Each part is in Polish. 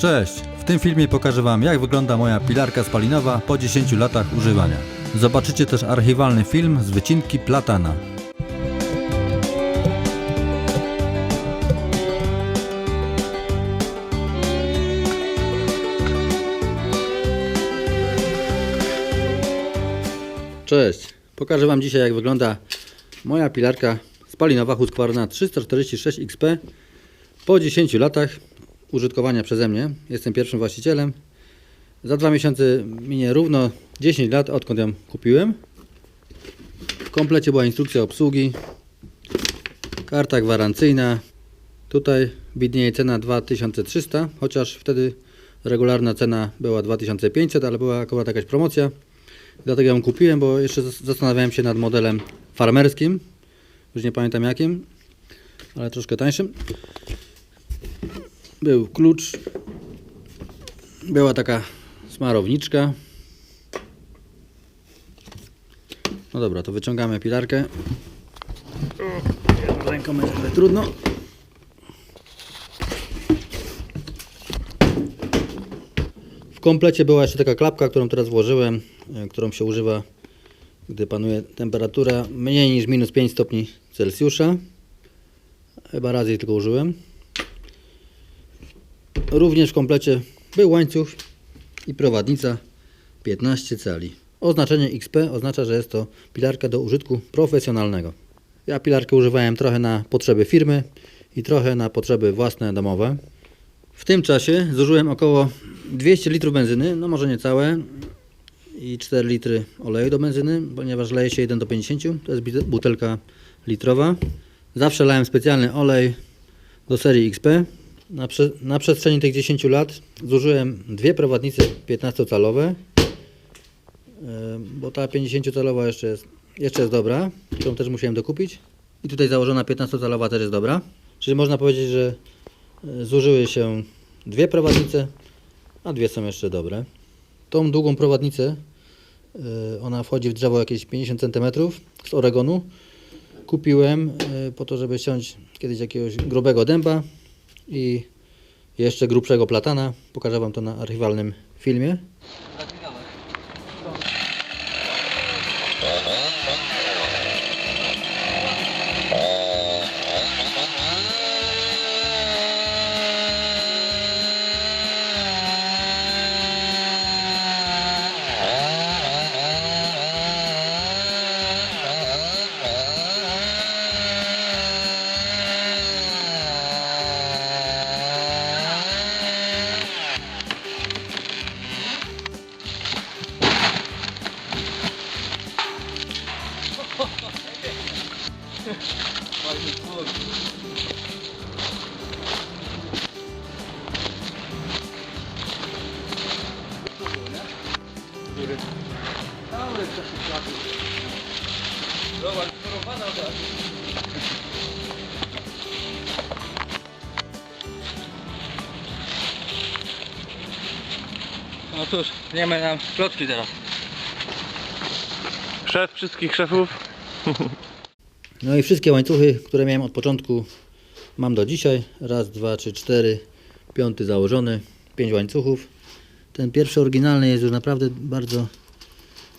Cześć! W tym filmie pokażę Wam jak wygląda moja pilarka spalinowa po 10 latach używania. Zobaczycie też archiwalny film z wycinki platana. Cześć! Pokażę Wam dzisiaj jak wygląda moja pilarka spalinowa Husqvarna 346 XP po 10 latach użytkowania przeze mnie. Jestem pierwszym właścicielem. Za dwa miesiące minie równo 10 lat odkąd ją kupiłem. W komplecie była instrukcja obsługi, karta gwarancyjna. Tutaj widnieje cena 2300, chociaż wtedy regularna cena była 2500, ale była akurat jakaś promocja. Dlatego ją kupiłem, bo jeszcze zas- zastanawiałem się nad modelem farmerskim. Już nie pamiętam jakim, ale troszkę tańszym. Był klucz. Była taka smarowniczka. No dobra, to wyciągamy pilarkę. Ręką będzie trochę trudno. W komplecie była jeszcze taka klapka, którą teraz włożyłem, e, którą się używa, gdy panuje temperatura mniej niż minus 5 stopni Celsjusza. Chyba raz jej tylko użyłem. Również w komplecie był łańcuch i prowadnica 15 cali. Oznaczenie XP oznacza, że jest to pilarka do użytku profesjonalnego. Ja pilarkę używałem trochę na potrzeby firmy i trochę na potrzeby własne domowe. W tym czasie zużyłem około 200 litrów benzyny, no może nie całe, i 4 litry oleju do benzyny, ponieważ leje się 1 do 50, to jest butelka litrowa. Zawsze lałem specjalny olej do serii XP. Na, prze, na przestrzeni tych 10 lat zużyłem dwie prowadnice 15-calowe, e, bo ta 50-calowa jeszcze jest, jeszcze jest dobra, którą też musiałem dokupić. I tutaj założona 15-calowa też jest dobra. Czyli można powiedzieć, że e, zużyły się dwie prowadnice, a dwie są jeszcze dobre. Tą długą prowadnicę, e, ona wchodzi w drzewo jakieś 50 cm z Oregonu. Kupiłem po to, żeby ściąć kiedyś jakiegoś grubego dęba i jeszcze grubszego platana. Pokażę Wam to na archiwalnym filmie. No cóż, wiemy nam klocki teraz. Szef wszystkich szefów. No i wszystkie łańcuchy, które miałem od początku, mam do dzisiaj. Raz, dwa, trzy, cztery, piąty założony, pięć łańcuchów. Ten pierwszy oryginalny jest już naprawdę bardzo,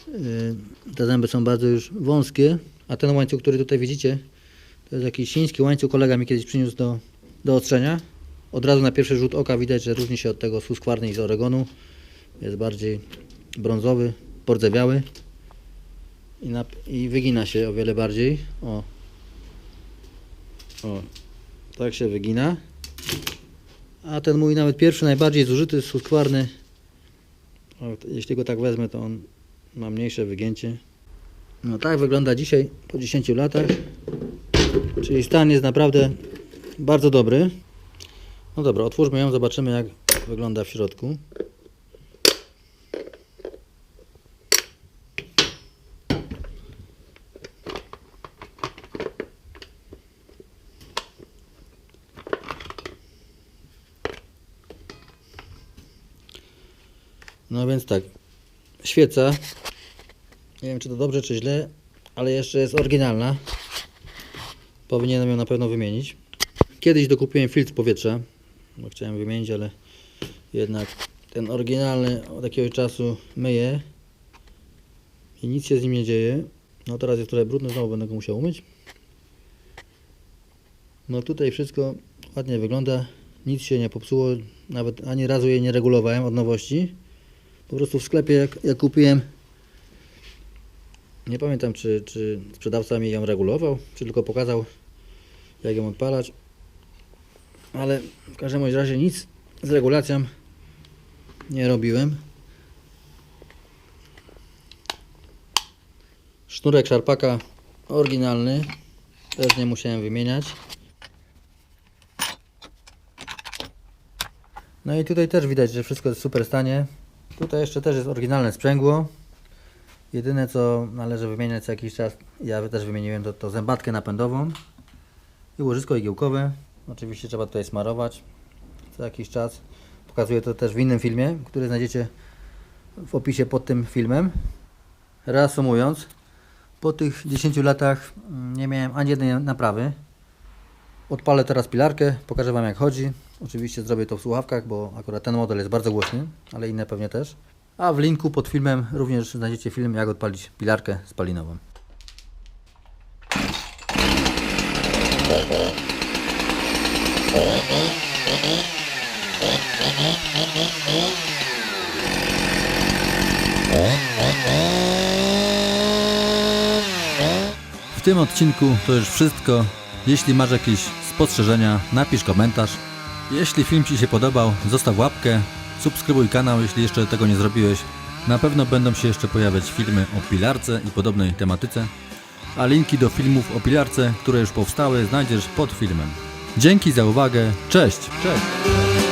yy, te zęby są bardzo już wąskie, a ten łańcuch, który tutaj widzicie, to jest jakiś chiński łańcuch, kolega mi kiedyś przyniósł do, do ostrzenia. Od razu na pierwszy rzut oka widać, że różni się od tego i z Oregonu. Jest bardziej brązowy, pordzewiały i, na, i wygina się o wiele bardziej. O. o, tak się wygina. A ten mój nawet pierwszy, najbardziej zużyty to jeśli go tak wezmę, to on ma mniejsze wygięcie. No tak wygląda dzisiaj po 10 latach. Czyli stan jest naprawdę bardzo dobry. No dobra, otwórzmy ją, zobaczymy jak wygląda w środku. No więc tak, świeca, nie wiem czy to dobrze czy źle, ale jeszcze jest oryginalna. Powinienem ją na pewno wymienić. Kiedyś dokupiłem filtr powietrza, bo chciałem wymienić, ale Jednak ten oryginalny od jakiegoś czasu myję i nic się z nim nie dzieje. No teraz jest trochę brudny, znowu będę go musiał umyć. No tutaj wszystko ładnie wygląda, nic się nie popsuło, nawet ani razu jej nie regulowałem od nowości. Po prostu w sklepie jak, jak kupiłem, nie pamiętam czy, czy sprzedawca mi ją regulował, czy tylko pokazał jak ją odpalać. Ale w każdym razie nic z regulacją nie robiłem. Sznurek szarpaka oryginalny, też nie musiałem wymieniać. No i tutaj też widać, że wszystko jest w super stanie. Tutaj jeszcze też jest oryginalne sprzęgło. Jedyne co należy wymieniać co jakiś czas, ja też wymieniłem to, to zębatkę napędową i łożysko igiełkowe. Oczywiście trzeba tutaj smarować co jakiś czas. Pokazuję to też w innym filmie, który znajdziecie w opisie pod tym filmem. Reasumując, po tych 10 latach mm, nie miałem ani jednej naprawy. Odpalę teraz pilarkę, pokażę Wam jak chodzi. Oczywiście zrobię to w słuchawkach, bo akurat ten model jest bardzo głośny, ale inne pewnie też. A w linku pod filmem również znajdziecie film jak odpalić pilarkę spalinową. W tym odcinku to już wszystko. Jeśli masz jakieś spostrzeżenia, napisz komentarz. Jeśli film Ci się podobał, zostaw łapkę, subskrybuj kanał, jeśli jeszcze tego nie zrobiłeś. Na pewno będą się jeszcze pojawiać filmy o pilarce i podobnej tematyce, a linki do filmów o pilarce, które już powstały, znajdziesz pod filmem. Dzięki za uwagę, cześć! Cześć!